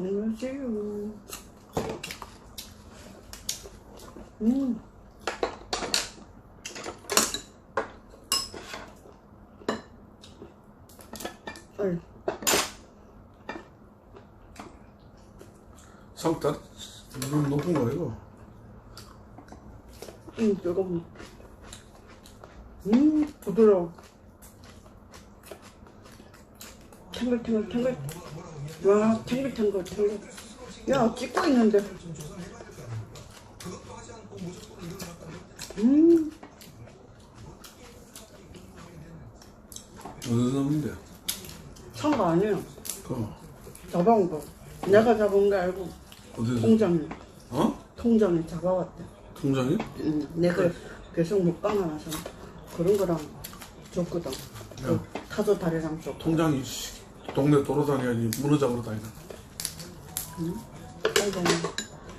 안녕하세요. 음. 헐. 성따 너무 높은 거 이거 음, 조금. 음, 부드러워. 탱글탱글, 탱글. 와, 탱글탱글, 탱글. 야, 찍고 있는데. 음, 어디서 나오는데 산 거 아니에요. 그 잡아온 거. 내가 잡은 거 알고 어디서 통장에, 어 통장에 잡아왔대. 통장이 음, 내가 계속 못 가나서 그런 거랑 줬거든. 그 타조 다리랑 줬고. 통장이 씨, 동네 돌아다녀야지 문어 잡으러 다니나 통장에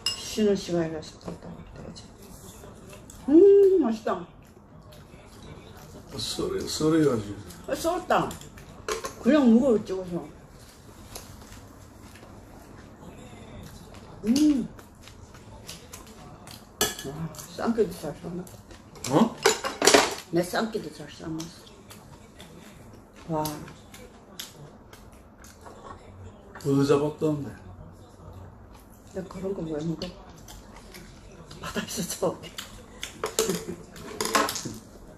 쉬는 시간이라서 갔다 왔대지. 음, 맛있다. 썰어 썰어야지 아, 썰었다. 그냥 무거워 찍어서. 음. 와, 쌈기도 잘 삶았다. 어 내 쌈기도 잘 삶았어. 와, 어디 잡았다는데 나 그런 거 왜 먹어? 바다에서 저게.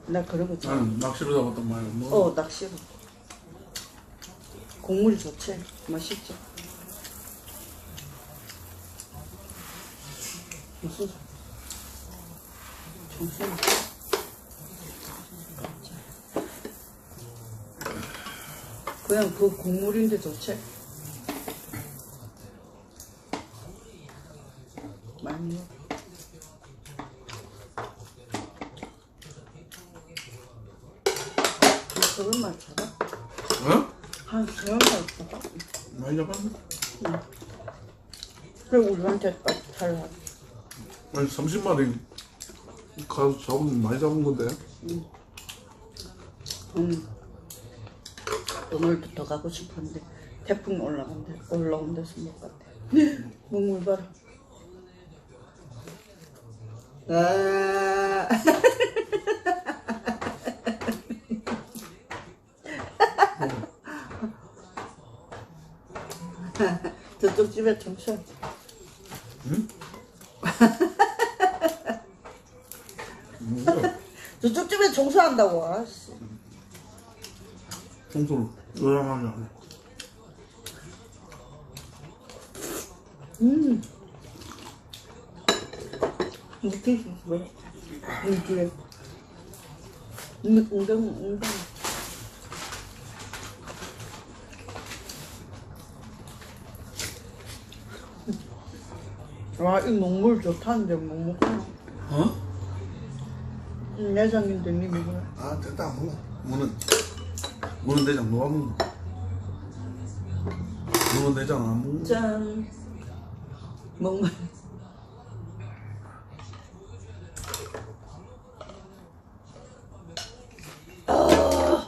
나 그런 거 좋아. 나는 낚시로 잡았단 말이야 뭐 어, 낚시로. 국물이 좋지? 맛있지? 무슨 그냥 그 국물인데 좋지? 많이 먹어. 그런 말 잡아? 어한 세월 말 잡아? 많이 잡았네 그리고 우리한테 달라. 아니 30마리 가서 잡으면 많이 잡은 건데 음. 오늘도 더 가고 싶었는데 태풍 올라온데 올라온 데서 못 갔대. 먹물 봐라. 아. 저쪽 집에 청소. 뭐 야 저쪽 집에 청소한다고. 아씨. 청소를 요양하게 하네 음. 이렇게 왜? 이렇게. 응, 웅덩, 웅덩. 와, 이 먹물 좋다는데 못 먹구나. 어? 응, 내장인데 니 먹어라. 아 됐다 안 먹어 무는 무는 내장 누가 먹노 무는 내장 안 먹는 짠. 먹물. 아,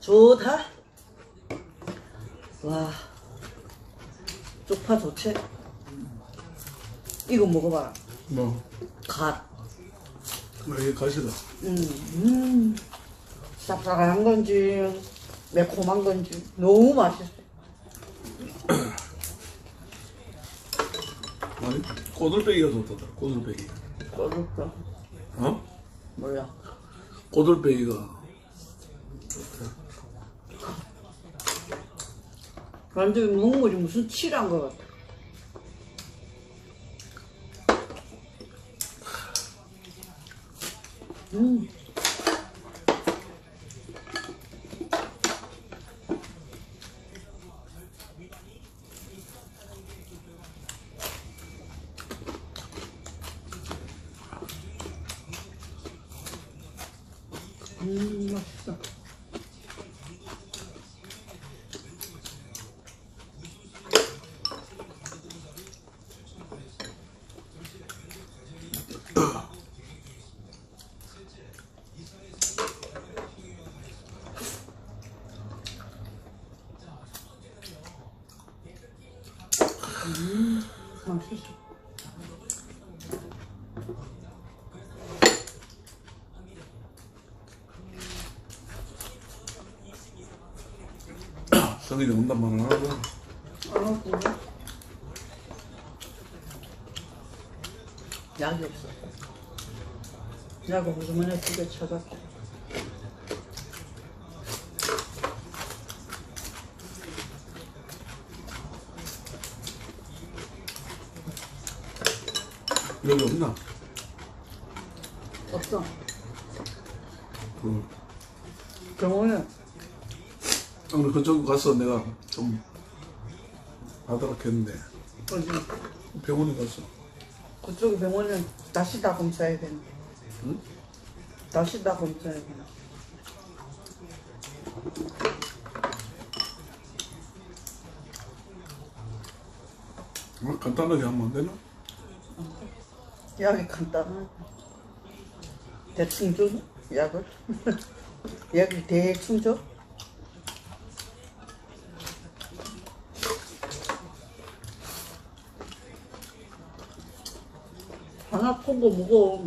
좋다. 와, 쪽파 좋지? 이거 먹어봐. 뭐 갓. 이게 가시다 음, 음. 쌉싸한 건지, 매콤한 건지, 너무 맛있어. 아니 꼬들빼기가 좋다더라 꼬들빼기 맛있어. 어? 뭐야. 꼬들빼기가 완전 먹물이 무슨 칠한 것 같아. 음. Salıyla bundan bana ne oldu? Yağ yoksa. Yağ kokusunu ne tutuyor çabuk. 여기 없나? 없어. 그 병원에 오늘 그쪽 가서 내가 좀 받으라 했는데 어디 병원에 가서 그쪽 병원은 다시 다 검사해야 되나? 응? 다시 다 검사해야 되나? 어, 간단하게 하면 안 되나? 약이 간단하게. 대충 줘, 약을. 약을 대충 줘. 하나 통고 무거워.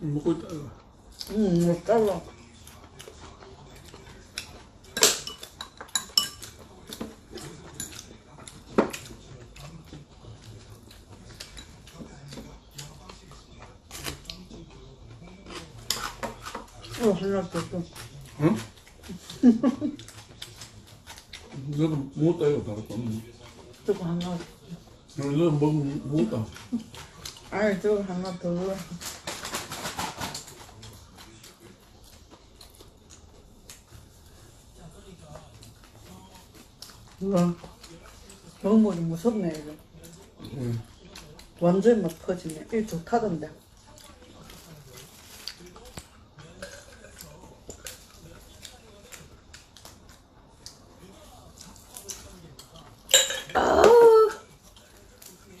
이거. 응, 못 잘라. 응? 너도 먹었다 이거 다 갖다 응. 저거 하나. 너도 먹, 먹었다 아니, 저거 하나 더 줘. 우와. 먹물이 무섭네, 이거. 응. 완전 막 퍼지네. 이 좋다던데.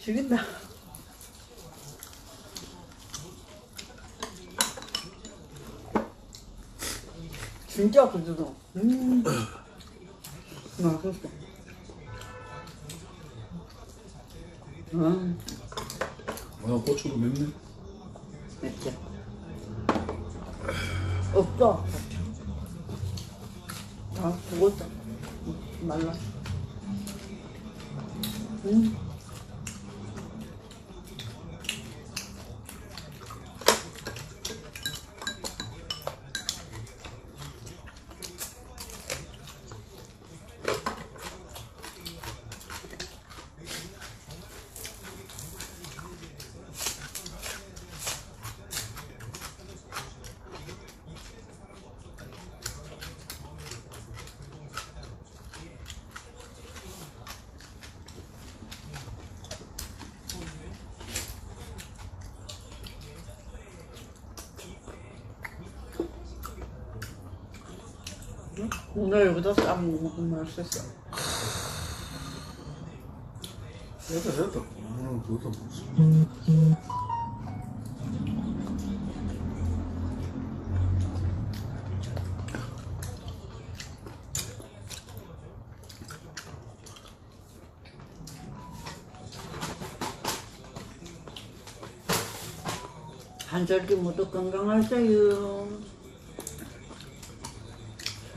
죽인다. 진짜 부드러워. 음. 맛있어. 음. 아 고추도 맵네 맵지? 없어. 아, 죽었다. 말라. 음. 오늘 여기다 쌈 먹으면 맛있어. 됐다 됐다 오늘 그것도 먹었어 한절기 모두 건강하세요.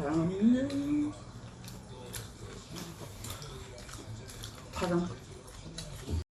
사랑합니다. 파랑.